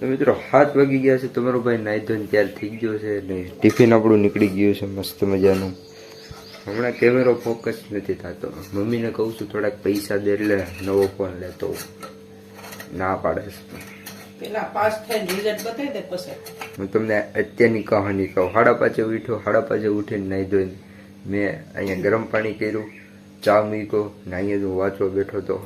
તો મિત્રો હાથ વાગી ગયા છે. તમારો ભાઈ નાઈ ધોઈને તૈયાર થઈ ગયો છે ને ટિફિન આપણું નીકળી ગયું છે મસ્ત મજાનું. હમણાં કેમેરો ફોકસ નથી થતો. મમ્મીને કહું છું થોડાક પૈસા દે એટલે નવો ફોન લેતો ના પાડે છે. પેલા પાસ થઈને રિઝલ્ટ બતાવી દે પછી. હું તમને અત્યારની કહાની કહું. હાડા પાછે ઉઠ્યો હાડા પાછે ઉઠીને નાહી ધોઈને મેં અહીંયા ગરમ પાણી કર્યું ચા મૂક્યો ને અહીંયા હું વાંચવા બેઠો હતો.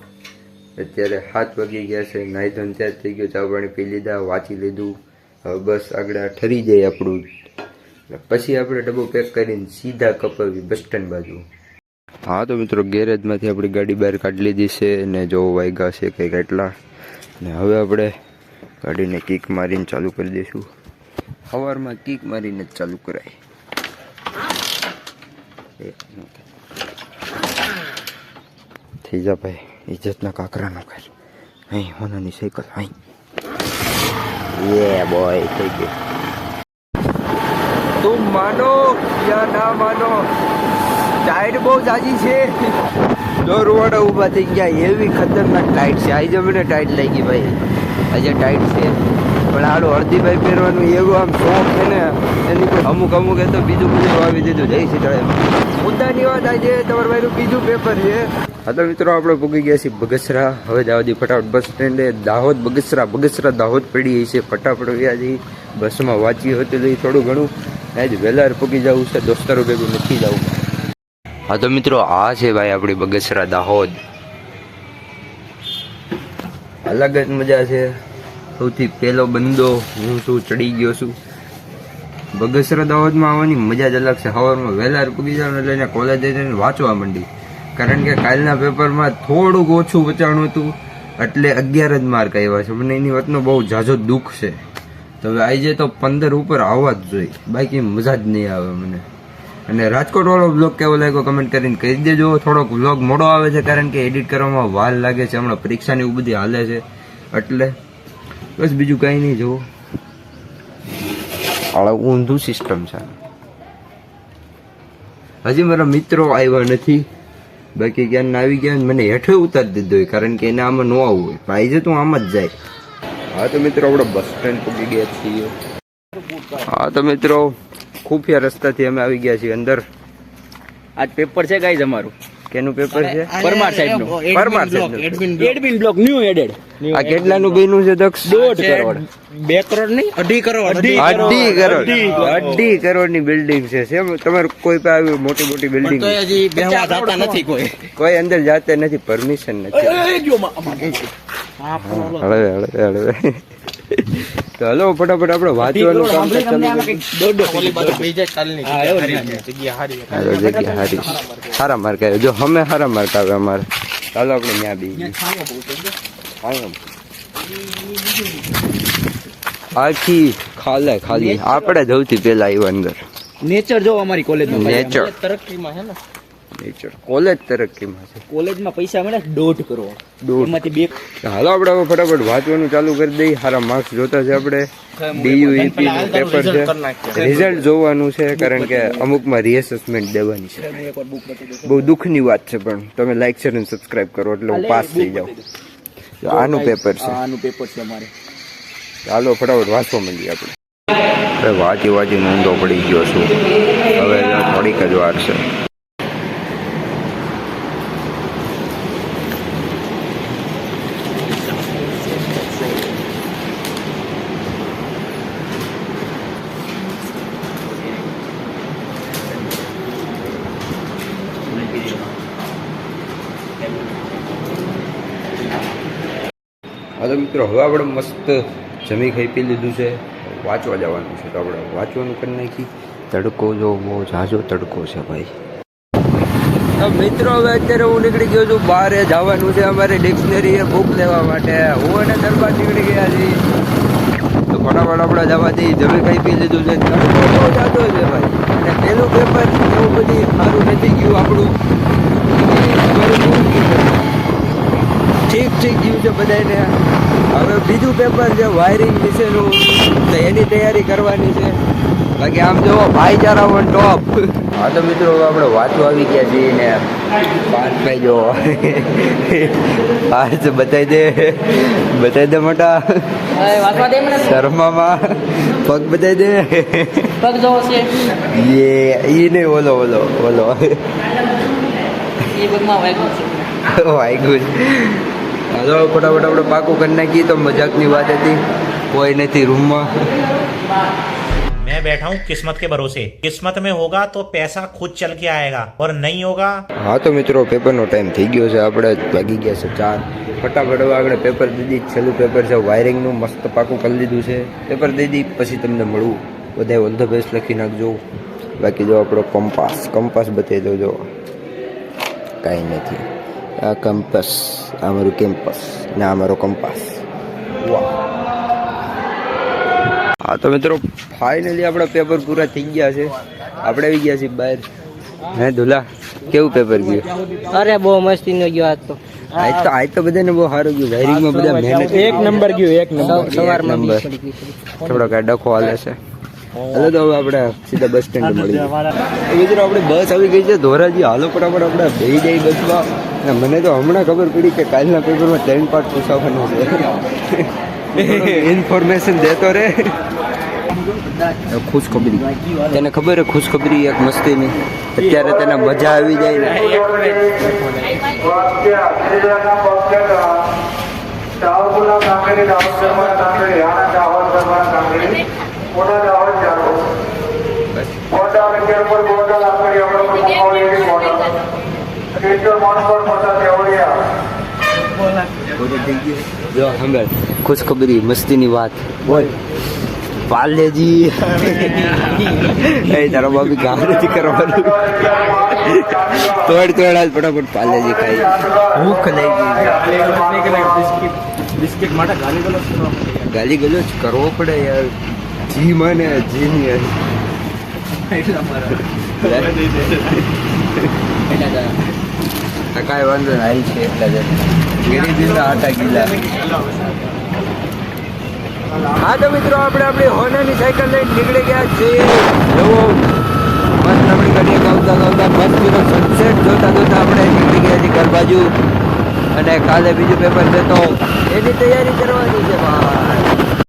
અત્યારે હાથ વાગી ગયા છે નાહી ધન ત્યાં થઈ ગયો, ચા પાણી પી લીધા, વાંચી લીધું. હવે બસ આગળ ઠરી જાય આપણું. પછી આપણે ડબ્બો પેક કરીને સીધા કપાવી બસ સ્ટેન્ડ બાજુ. હા, તો મિત્રો, ગેરેજમાંથી આપણી ગાડી બહાર કાઢી લીધી છે ને જો વાગ્યા છે કંઈક એટલા. ને હવે આપણે ગાડીને કિક મારીને ચાલુ કરી દઈશું. સવારમાં કિક મારીને જ ચાલુ કરાય. થઈ જા ભાઈ. ઇજ્જતના કાકરાનો કર અહીં હોનાની સાયકલ અહીં યે બોય થઈ ગયું તું માનો યા ના માનો ટાઈટ બહુ જાજી છે જો રોવાડા ઊભા થઈ ગયા એવી ખતરનાક ટાઈટ છે આજે જમીને ટાઈટ લાગી ભાઈ આજે ટાઈટ છે પણ આડું હળદીભાઈ પહેરવાનું એવું આમ શોખ છે ને એની અમુક અમુક એ તો બીજું બધું વાવી દીધું જય સીતારામ મુદ્દાની વાત આજે તમારા ભાઈનું બીજું પેપર છે. હા મિત્રો, આપણે પૂગી ગયા છીએ બગસરા. હવે દાહોદી ફટાફટ બસ સ્ટેન્ડે દાહોદ બગસરા બગસરા દાહોદ પડી છે ફટાફટ ગયા જઈ બસમાં વાંચી હતી થોડું ઘણું. આજ વહેલા પૂગી જવું છે. દોસ્તારો ભેગું નથી જવું. હા તો મિત્રો, આ છે ભાઈ આપણી બગસરા દાહોદ. અલગ જ મજા છે. સૌથી પહેલો બંદો હું શું ચડી ગયો છું. બગસરા દાહોદમાં આવવાની મજા જ અલગ છે. સવારમાં વહેલા પૂગી જાવ એટલે એને કોલેજ જઈને વાંચવા માંડી. કારણ કે કાલના પેપરમાં થોડુંક ઓછું વચાણું હતું. એટલે અગિયાર જ માર્ક આવ્યા છે. મને એની વાતનો બહુ ઝાઝો દુઃખ છે. તો હવે આજે તો પંદર ઉપર આવવા જ જોઈએ. બાકી મજા જ નહીં આવે મને. અને રાજકોટ વાળો બ્લોગ કેવો લાગ્યો કમેન્ટ કરીને કહી દેજો. થોડોક બ્લોગ મોડો આવે છે કારણ કે એડિટ કરવામાં વાર લાગે છે. હમણાં પરીક્ષાની એવું બધી હાલે છે. એટલે બસ બીજું કાંઈ નહીં, જુઓ. આળા ઊંધું સિસ્ટમ છે. હજી મારા મિત્રો આવ્યા નથી. બાકી ક્યાં આવી ગયા ને મને હેઠે ઉતારી દીધો હોય કારણ કે એને આમાં ન આવવું હોય. ભાઈ છે તો આમ જ જાય. હા તો મિત્રો આપણે બસ સ્ટેન્ડ પહોંચી ગયા છીએ. હા તો મિત્રો ખુફિયા રસ્તાથી અમે આવી ગયા છીએ અંદર. આજ પેપર છે ગાઈઝ અમારું? કેનું પેપર છે? પરમાર સાહેબનું. પરમાર સાહેબ એડમિન બ્લોક ન્યુ એડેડ આ કેટલાનું બન્યું છે દક્ષ? દોઢ કરોડ. બે કરોડ નહીં અઢી કરોડ અઢી અઢી કરોડ. અઢી કરોડ. ની બિલ્ડિંગ છે સેમ તમારે કોઈ પાસે આવી મોટી મોટી બિલ્ડિંગ તો હજી બેહવા જાતા નથી કોઈ. કોઈ અંદર જાતે નથી પરમિશન નથી. હળવે હળવે હળવે. તો હલો ફટાફટ આપણે વાંચવાનું કામ જગ્યા હારી જગ્યા હારી સારા માર્ક આવ્યો. જો અમે સારા માર્ક આવે અમારે. ચાલો આપણે ત્યાં બી આખી ખાલે ખાલી. આપણે સૌથી પહેલા આવ્યા અંદર. નેચર જો અમારી કોલેજમાં નેચર. તરક્કીમાં હે ને? નેચર કોલેજ તરક્કીમાં છે કોલેજમાં પૈસા મળે દોઢ કરોડ. દોઢમાંથી બે હાલો આપણે હવે ફટાફટ વાંચવાનું ચાલુ કરી દઈએ. સારા માર્ક્સ જોતા છે આપણે. ડીયુઈપી નું પેપર છે. રિઝલ્ટ જોવાનું છે કારણ કે અમુકમાં રીએસેસમેન્ટ દેવાની છે. બહુ દુઃખની વાત છે પણ તમે લાઈક શેર અને સબસ્ક્રાઇબ કરો એટલે હું પાસ થઈ જાઉં. આનું પેપર છે. આનું પેપર છે અમારે. ચાલો ફટાફટ વાંચવા માંડીએ આપણે. હવે વાંચી વાંચી ઊંધો પડી ગયો છું. હવે થોડીક જ વાર છે. તો મિત્રો, હવે આપણે મસ્ત જમી ખાઈ પી લીધું છે. વાંચવા જવાનું છે તો આપણે વાંચવાનું કરી નાખી તડકો જો બહુ ઝાઝો તડકો છે ભાઈ. તો મિત્રો, હવે અત્યારે હું નીકળી ગયો છું બહાર જવાનું છે અમારે ડિક્શનરી બુક લેવા માટે. હું અને દરબાર નીકળી ગયા છીએ. તો ફટાફટ આપણે જવાથી જમી ખાઈ પી લીધું છે. તડકો બહુ ઝાઝો છે ભાઈ. અને પહેલું પેપર એવું બધી સારું નથી ગયું આપણું. ઠીક ઠીક ગયું છે બધાને હવે બીજું પેપર છે વાયરિંગ વિશેનું તો એની તૈયારી કરવાની છે. બાકી આમ જોવો ભાઈચારા પણ ટોપ હા તો મિત્રો આપણે વાંચવા આવી ગયા છીએ ને. પાંચ ભાઈ જો. પાંચ બતાવી દે. બતાવી દે મોટા. શર્મામાં. પગ બતાવી દે. પગ જોવો છે. યે ઈ નહીં ઓલો ઓલો ઓલો. એ પગમાં વાગ્યું છે. વાગ્યું હાલો ફટાફટ આપણે પાકું કરી નાખીએ તો મજાકની વાત હતી કોઈ નથી રૂમમાં मैं बैठा हूँ किस्मत के भरोसे किस्मत में होगा तो पैसा खुद चल के आएगा और नहीं होगा હા તો મિત્રો પેપરનો ટાઈમ થઈ ગયો છે આપણે વાગી ગયા છે ચાર ફટાફટ હવે આગળ પેપર દીધી છેલ્લું પેપર છે વાયરિંગનું મસ્ત પાકું કરી લીધું છે પેપર દીધી પછી તમને મળવું બધાય ઓલ ધ બેસ્ટ લખી નાખજો બાકી જો આપણો કંપાસ કંપાસ બતાવી દો જો કાંઈ નથી આ કંપાસ આ મારું કેમ્પસ ને આ મારો કંપાસ હા તો મિત્રો ફાઇનલી આપણા પેપર પૂરા થઈ ગયા છે. આપણે આવી ગયા છીએ બહાર. હે દુલા કેવું પેપર ગયું? અરે બહુ મસ્તી નો ગયો આજ તો. આજ તો આજ તો બધાને બહુ સારું ગયું. વાયરિંગમાં બધા મહેનત એક નંબર ગયું એક નંબર. સવારમાં નંબર. વીસ પડી ગઈ છે. થોડો કાંઈ ડખો હાલે છે. હાલો તો હવે આપણે સીધા બસ સ્ટેન્ડ મળી. મિત્રો આપણે બસ આવી ગઈ છે. ધોરાજી હાલો ફટાફટ આપણે ભેગી જઈ બસમાં. ને મને તો હમણાં ખબર પડી કે કાલના પેપરમાં ત્રણ પાર્ટ પૂછાવવાનું છે. ઇન્ફોર્મેશન દેતો રે ખુશખબરી. તેને ખબર હે ખુશખબરી એક મસ્તીની? અત્યારે તેને મજા આવી જાય ને. મોટા જો સાંભળ ખુશખબરી મસ્તીની વાત. બોલ. પાલેજી એ તારો બાબી કામ નથી કરવાનું. તોડ તોડ આજ ફટાફટ પાલેજી ખાઈ. ભૂખ લાગી બિસ્કિટ માટે ગાલી ગલોચ ગાલી ગલોચ કરવો પડે યાર. જી મને જી ની કાંઈ વાંધો નહીં છે એટલા જ. ગરીબીના આટા ગીલા હા તો મિત્રો, આપણે આપણી હોનાની સાયકલ લઈને નીકળી ગયા છીએ. જુઓ, મસ્ત આપણી ગાવતા ગાવતા મસ્ત પેલો સનસેટ જોતા જોતા આપણે નીકળી ગયા છીએ ઘર બાજુ અને કાલે બીજું પેપર છે તો એની તૈયારી કરવાની છે, ભાઈ.